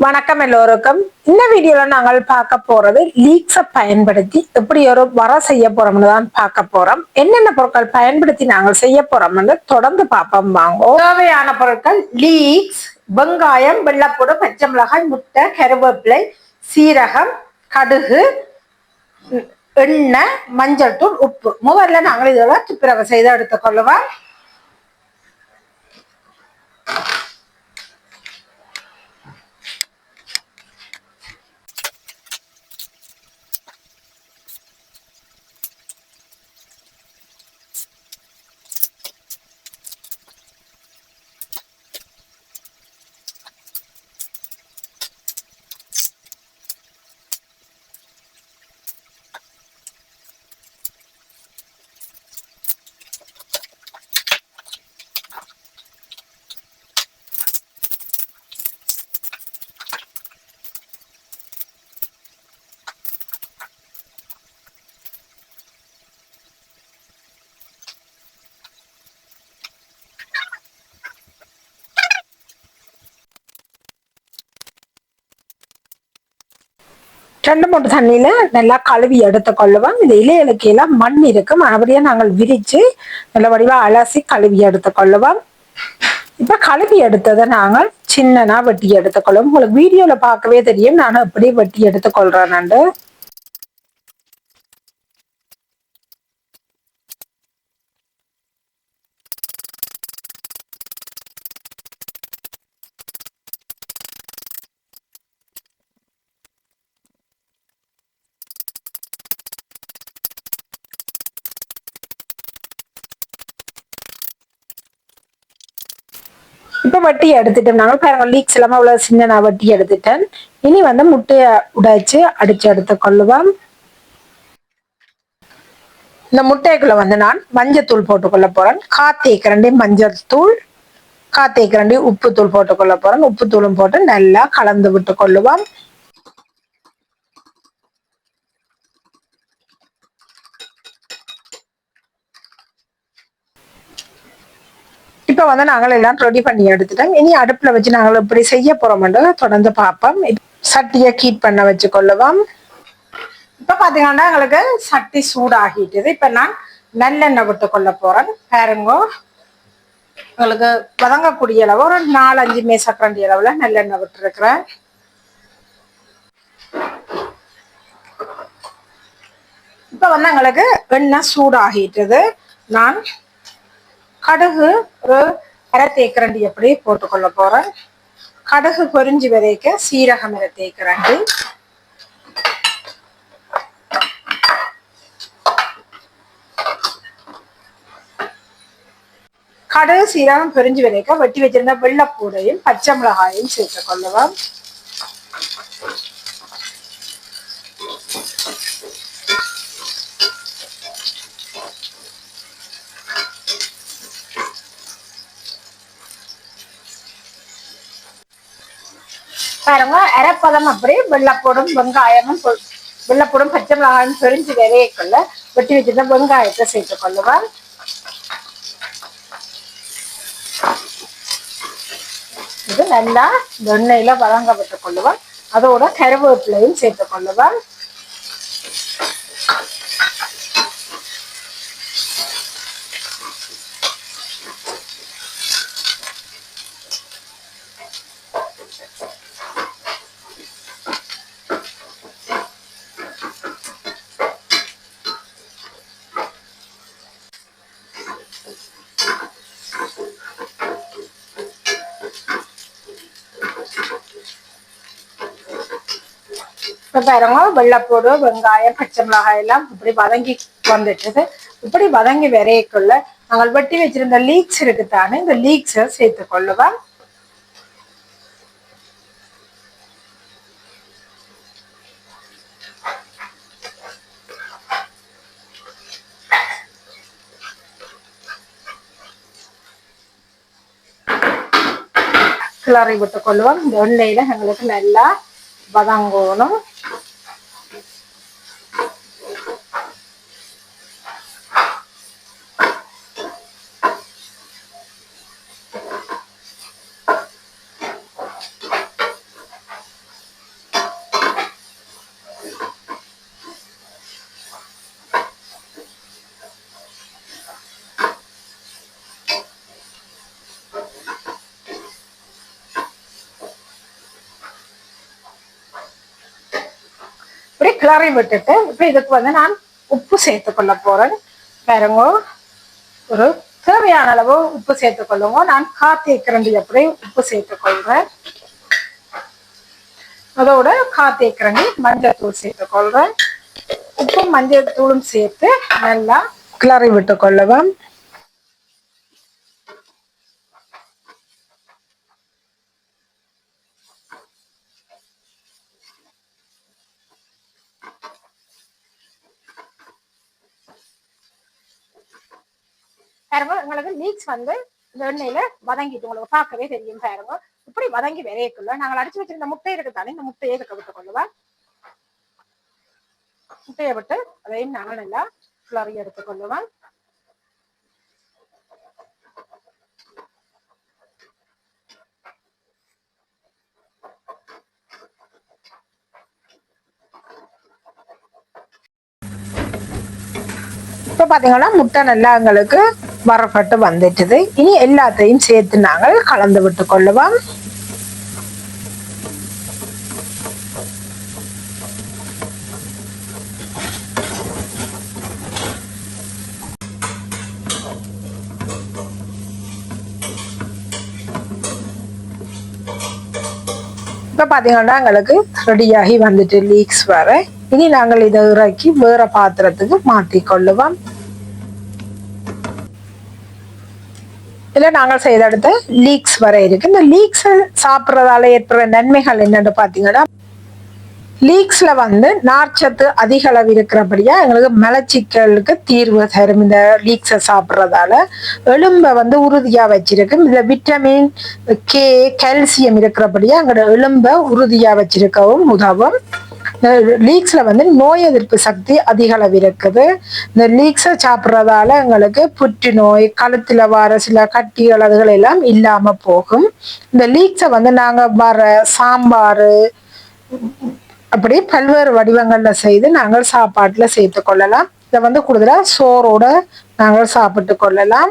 வணக்கம் எல்லோருக்கும். இந்த வீடியோல நாங்கள் பார்க்க போறது லீக்ஸை பயன்படுத்தி எப்படி ஒரு வர செய்ய போறோம்னு தான் பார்க்க போறோம். என்னென்ன பொருட்கள் பயன்படுத்தி நாங்கள் செய்ய போறோம்னு தொடர்ந்து பார்ப்போம் வாங்குவோம் தேவையான பொருட்கள் லீக்ஸ் வெங்காயம் வெள்ளப்பூடு பச்சை மிளகாய் முட்டை கருவேப்பிலை சீரகம் கடுகு எண்ணெய் மஞ்சள் தூள் உப்பு. முதல்ல நாங்கள் இதெல்லாம் துப்புரவு செய்து எடுத்துக்கொள்ளுவோம் ரெண்டு மூணு தண்ணியில நல்லா கழுவி எடுத்துக்கொள்ளுவோம் இந்த இலைகளுக்கு மண் இருக்கும். அப்படியே நாங்கள் விரிச்சு நல்ல வடிவா அலசி கழுவி எடுத்து கொள்ளுவோம். இப்ப கழுவி எடுத்ததை நாங்கள் சின்னனா வெட்டி எடுத்துக்கொள்ளுவோம் உங்களுக்கு வீடியோல பார்க்கவே தெரியும். நான் எப்படி வெட்டி எடுத்துக்கொள்றேன்னு இப்ப வட்டி எடுத்துட்டோம். நாங்கள் பாருங்க லீக்ஸ் எல்லாமே இவ்வளவு சின்ன நான் வட்டி எடுத்துட்டேன். இனி வந்து முட்டையை உடைச்சு அடிச்சு எடுத்து கொள்ளுவோம். இந்த முட்டைக்குள்ள வந்து நான் மஞ்சத்தூள் போட்டுக்கொள்ள போறேன். காத்தேக்கரண்டி மஞ்சள் தூள் காத்தேக்கரண்டி உப்புத்தூள் உப்பு தூள் போட்டுக்கொள்ள போறேன். உப்புத்தூளும் போட்டு நல்லா கலந்து விட்டு கொள்ளுவோம் இப்போ வந்து நாங்கள் எல்லாம் ரெடி பண்ணி எடுத்துட்டோம். இனி அடுப்பில் வச்சு நாங்கள் இப்படி செய்ய போறோம்ன்றது தொடர்ந்து பார்ப்போம். சட்டியை கீட் பண்ண வச்சு கொள்ளுவோம். இப்போ பார்த்தீங்கன்னா எங்களுக்கு சட்டி சூடாகிட்டுது. இப்போ நான் நல்லெண்ணெய் விட்டு கொள்ள போகிறேன் பாருங்க. உங்களுக்கு வதங்கக்கூடிய அளவு ஒரு நாலஞ்சு மேசக்கரண்டி அளவில் நல்லெண்ணெய் விட்டுருக்குறேன். இப்போ வந்து எங்களுக்கு எண்ணெய் சூடாகிட்டுது. நான் கடுகு ஒரு அரை தேக்கரண்டி எப்படி போட்டுக்கொள்ள போறேன். கடுகு பொரிஞ்சு விதைக்க சீரகம் அரை தேக்கரண்டி கடுகு சீரகம் பொரிஞ்சு விதைக்க வெட்டி வச்சிருந்த வெள்ளப்பூடையும் பச்சை மிளகாயும் சேர்த்துக் பாருங்க அரைப்பதம் அப்படி வெள்ளப்பூடும் வெங்காயமும் வெள்ளப்பூடும் பச்சை மிளகாயும் பிரிஞ்சு விதையக்குள்ள வெட்டி வச்சிருந்த வெங்காயத்தை சேர்த்துக் கொள்ளுவார் இது நல்லா எண்ணெயில வதங்க விட்டுக் அதோட கருவேப்பிலையும் சேர்த்துக் கொள்ளுவார் இப்ப பாருங்க வெள்ளைப்பூடு வெங்காயம் பச்சை மிளகாய் எல்லாம் இப்படி வதங்கி வந்துட்டுது. இப்படி வதங்கி விரையக்குள்ள நாங்கள் வெட்டி வச்சிருந்த லீக்ஸ் இருக்குத்தானே இந்த லீக்ஸை சேர்த்து கொள்ளுவேன் கிளறி விட்டு கொள்வோம் இந்த எண்ணெயில் எங்களுக்கு நல்லா வதங்கணும். கிளறி விட்டுட்டு இப்போ இதுக்கு வந்து நான் உப்பு சேர்த்துக்கொள்ள போறேன். பாருங்க ஒரு தேவையான அளவு உப்பு சேர்த்துக்கொள்ளுங்க. நான் காத்தி கிரண்டி எப்படி உப்பு சேர்த்துக்கொள்றேன். அதோட காத்தி கிரண்டி மஞ்சள் தூள் சேர்த்துக்கொள்றேன். உப்பும் மஞ்சள் தூளும் சேர்த்து நல்லா கிளறி விட்டு பாருங்க உங்களுக்கு லீக்ஸ் வந்து இந்த எண்ணெயில வதங்கிட்டு உங்களுக்கு பார்க்கவே தெரியும் பாருங்க. இப்படி வதங்கி விரையக்குள்ள நாங்கள் அடிச்சு வச்சிருந்த முட்டை இருக்கு தானே இந்த முட்டையை இருக்க விட்டு கொள்ளுவா முட்டையை விட்டு அதையும் நாங்கள் நல்லா கிளறி எடுத்துக்கொள்ளுவோம் இப்போ பார்த்தீங்கன்னா முட்டை நல்லா எங்களுக்கு வரப்பட்டு வந்துட்டது. இனி எல்லாத்தையும் சேர்த்து நாங்கள் கலந்து விட்டு கொள்ளுவோம் இப்போ பார்த்தீங்கன்னா எங்களுக்கு ரெடியாகி வந்துட்டு லீக்ஸ் வர இனி நாங்கள் இதை இறக்கி வேற பாத்திரத்துக்கு மாற்றி கொள்ளுவோம் இதில் நாங்கள் செய்தெடுத்த லீக்ஸ் வர இருக்கு. இந்த லீக்ஸ் சாப்பிட்றதால ஏற்படுற நன்மைகள் என்னென்னு பார்த்தீங்கன்னா லீக்ஸில் வந்து நார்ச்சத்து அதிக அளவு இருக்கிறபடியா எங்களுக்கு மலச்சிக்கலுக்கு தீர்வு தரும். இந்த லீக்ஸை சாப்பிட்றதால எலும்பை வந்து உறுதியாக வச்சிருக்கும். இதில் விட்டமின் கே கால்சியம் இருக்கிறபடியா எங்களோட எலும்பை உறுதியாக வச்சிருக்கவும் உதவும். லீக்ஸ்ல வந்து நோய் எதிர்ப்பு சக்தி அதிக அளவு இருக்குது இந்த லீக்ஸை சாப்பிட்றதால எங்களுக்கு புற்றுநோய் கழுத்தில் வர சில கட்டிகள் அதுகள் எல்லாம் இல்லாமல் போகும். இந்த லீக்ஸை வந்து நாங்கள் வர சாம்பார் அப்படி பல்வேறு வடிவங்களில் செய்து நாங்கள் சாப்பாட்டில் சேர்த்து கொள்ளலாம். இதை வந்து கூடுதலாக சோறோட நாங்கள் சாப்பிட்டு கொள்ளலாம்.